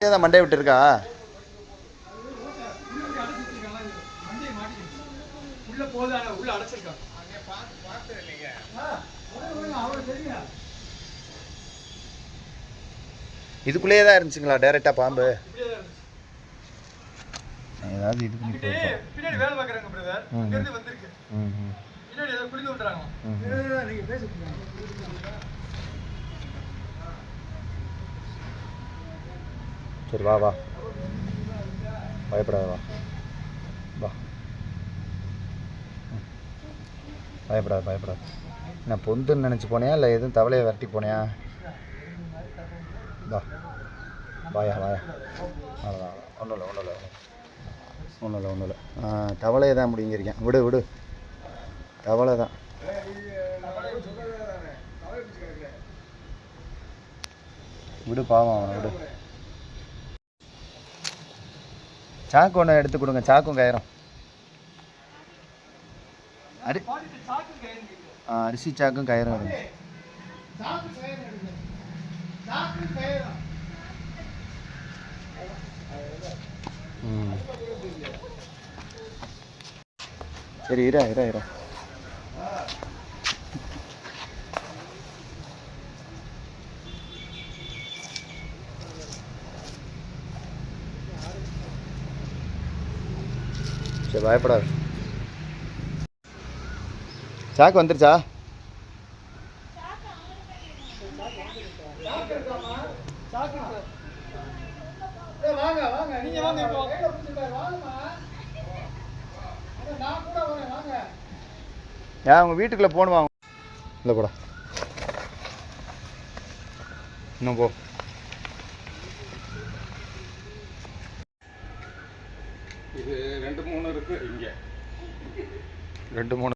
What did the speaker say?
தான் மண்டே உள்ள அடைச்சிருக்கான் இதுக்குள்ளேயே தான் இருந்துச்சுங்களா டேரெக்டாக பாம்பு. ஏதாவது இது பண்ணி பின்னாடி வேலை பார்க்குறாங்க பிரதர். இங்கிருந்து வந்திருக்கு. ம் ம். பின்னாடி ஏதோ குளிக்க விட்டுறாங்க ம். நீங்க பேசிட்டு சரி வா வா. பயப்படாத வா. வா. பயப்படாது பயப்படாத பயப்படாத. நான் பொந்துன்னு நினச்சி போனியா இல்லை எதுவும் தவளையை விரட்டி போனியா? வா. வாயா வாயா. அவ்வளோதான் ஒன்றும் இல்லை ஒன்றும் இல்லை ஒன்றும் இல்லை. ஒன்றும் இல்லை தவளையை தான் முடிங்கிருக்கேன் விடு விடு. தவளை தான். விடு பாவம் அவனை விடு. சாக்கு ஒன்று எடுத்து கொடுங்க சாக்கும் கயிறும். அரி ஆ, அரிசி சாக்கும் கயிறும் எடுங்க ம். சரி இரா இரா இரா. சரி பயப்படாது. வரேன் வந்துருச்சா? ஏன் அவங்க வீட்டுக்குள்ளே போகணுமா இல்லை போடா. இன்னும் போ. இது ரெண்டு மூணு இருக்கு இங்க. ரெண்டு மூணு